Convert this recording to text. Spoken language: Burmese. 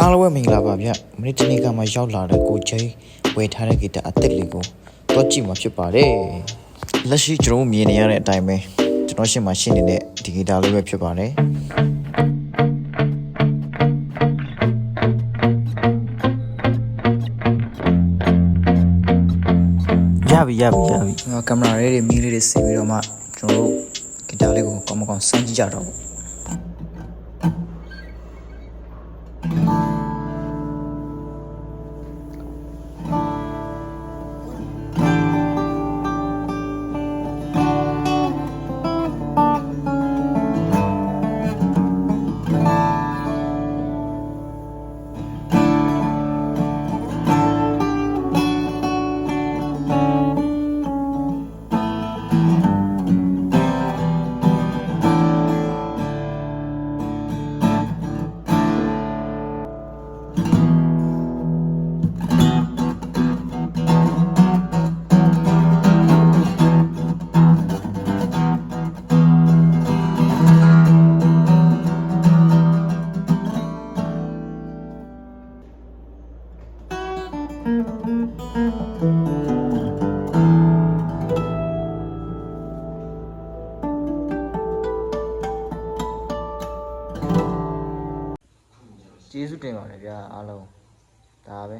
အားလုံးပဲမင်္ဂလာပါဗျမနေ့တနေ့ကမှရောက်လာတဲ့ကိုချင်းဝယ်ထားတဲ့ဂီတအသစ်လေးကိုတော့ကြည့်မှာဖြစ်ပါတယ်လက်ရှိကျွန်တော်တို့မြင်နေရတဲ့အတိုင်းပဲကျွန်တော်ရှင်းမှာရှင်းနေတဲ့ဒီဂီတာလေးပဲဖြစ်ပါတယ်ရပြီရပြီရပြီကင်မရာလေးတွေမီးလေးတွေစီပြီးတော့မှကျွန်တော်တို့ဂီတာလေးကိုကောင်းမကောင်းစမ်းကြည့်ကြတော့ ပေါ့ ကျေးဇူးတင်ပါတယ်ဗျာအားလုံးဒါပဲ